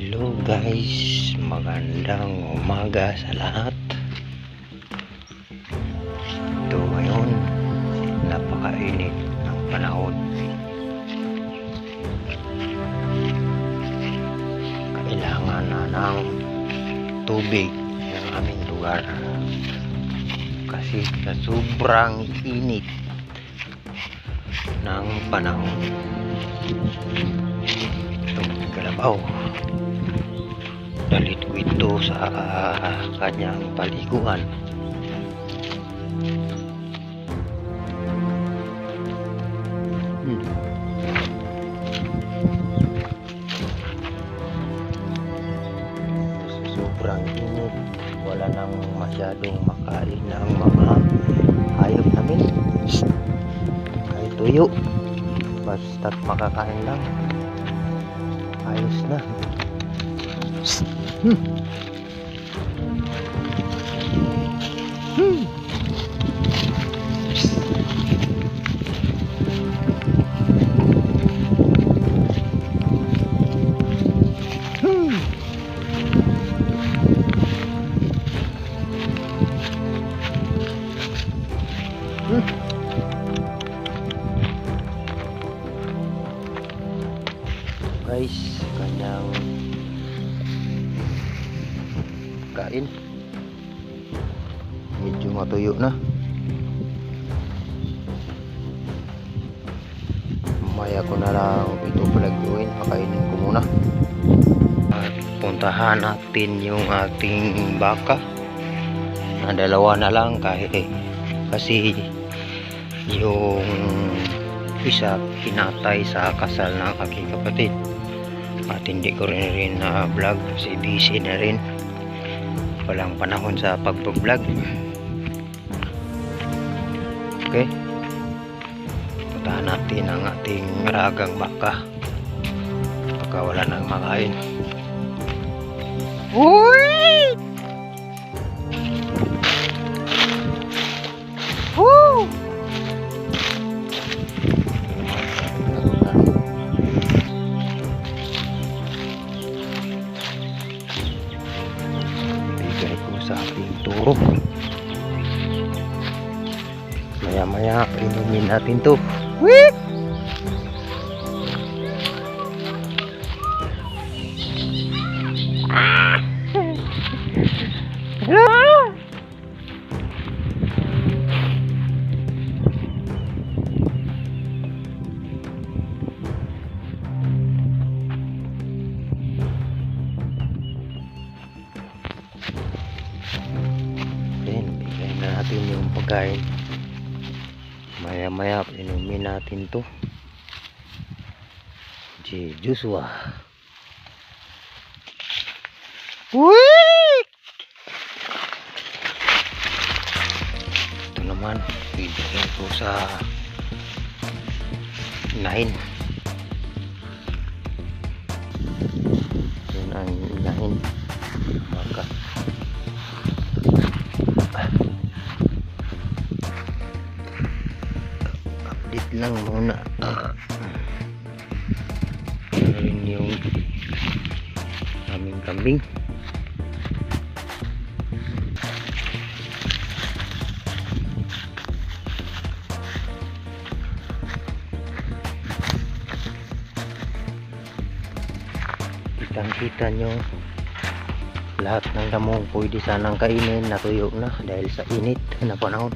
Hello guys, magandang umaga sa lahat. Ito ngayon, napakainit ng panahon. Kailangan na ng tubig ng aming lugar. Kasi sa sobrang init ng panahon. Itong kalabaw dalit ko sa kanyang paliguan. Hmm. Sobrang init. Wala nang masyadong makain ng mga hayop namin. Kahit tuyo. Basta't makakain lang. Ayos na Hmm. Hmm. Guys, kanyang kain medyo matuyo na. Maya ko na lang ito palaguin pakainin ko muna. At puntahan natin yung ating baka. Na dalawa na lang kahit eh, kasi yung isa pinatay sa kasal ng aking kapatid. At hindi ko rin rin na vlog kasi busy na rin walang panahon sa pag-vlog okay. Puntahan natin ang ating ragang baka. Baka wala nang makain. Uy! Maya maya inumin natin to na natin yung pagkain. Maya maya, inumin natin to. Si Joshua. Wee! Ito naman, bibigyan ko sa 9. Yun ang 9. Kambing kitang kita nyo lahat ng damong pwede sanang kainin natuyo na dahil sa init na panahon.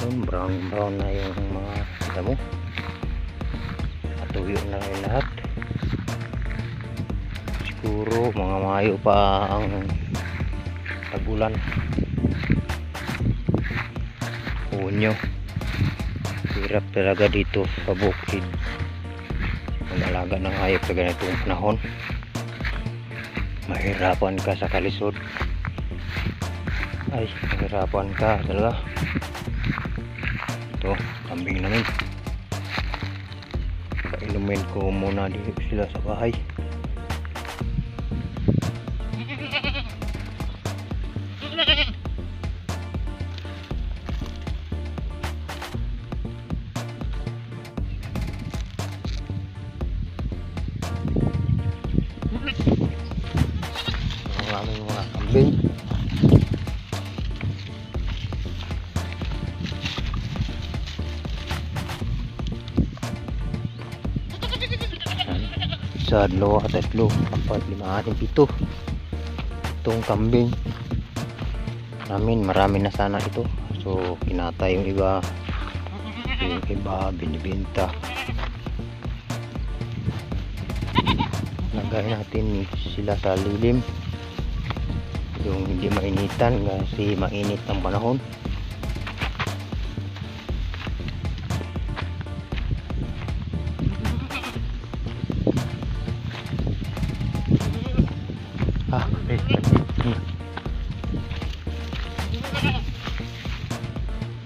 Yun, brown brown na yung mga damo. Natuyo na rin lahat siguro mga mayo pa ang tagulan unyo hirap talaga dito sa bukid. Umalaga ng hayop sa ganitong panahon. Mahirapan ka sa kalisod. Ay mahirapan ka talaga ito kambing namin. Kainumin ko muna dito sila sa bahay kambing. Isa, dalawa, tatlo, apat, lima, anim, pito. Itong kambing. Namin, marami na sana ito. So, kinata yung iba. Yung iba, binibenta. Lagay natin sila sa lilim. Yung hindi mainitan kasi mainit ang panahon. Ah, eh. Hmm.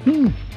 Hmm.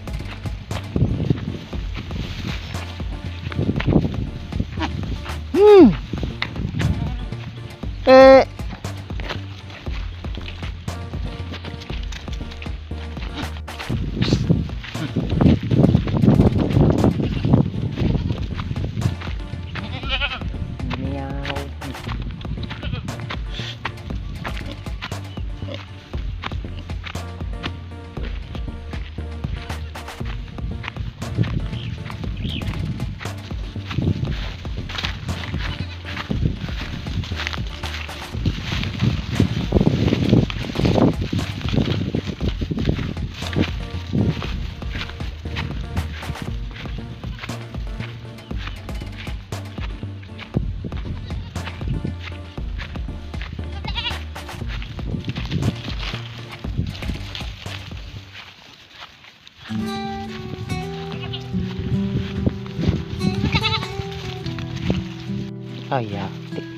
さイヤって。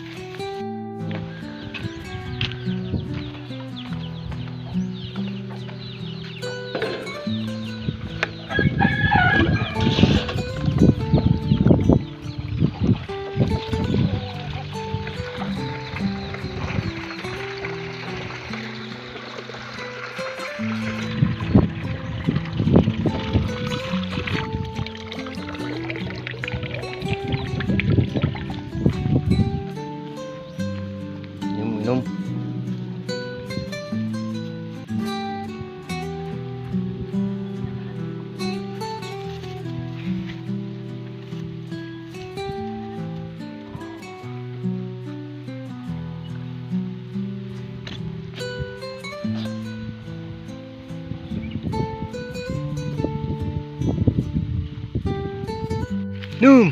Nom!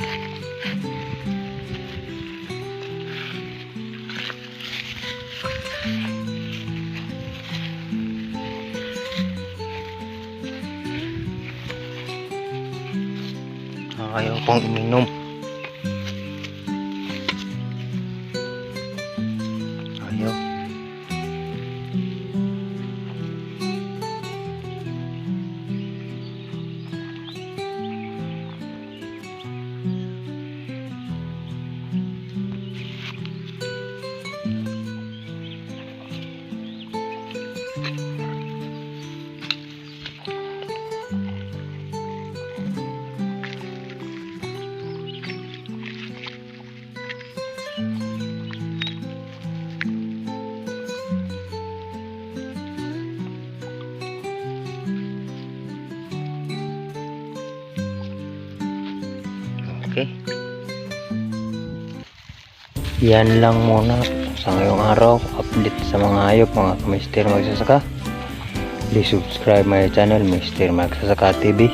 Ayaw pang uminom. Yan lang muna sa ngayong araw. Update sa mga hayop, mga Mr. Magsasaka. Please subscribe my channel, Mr. Magsasaka TV.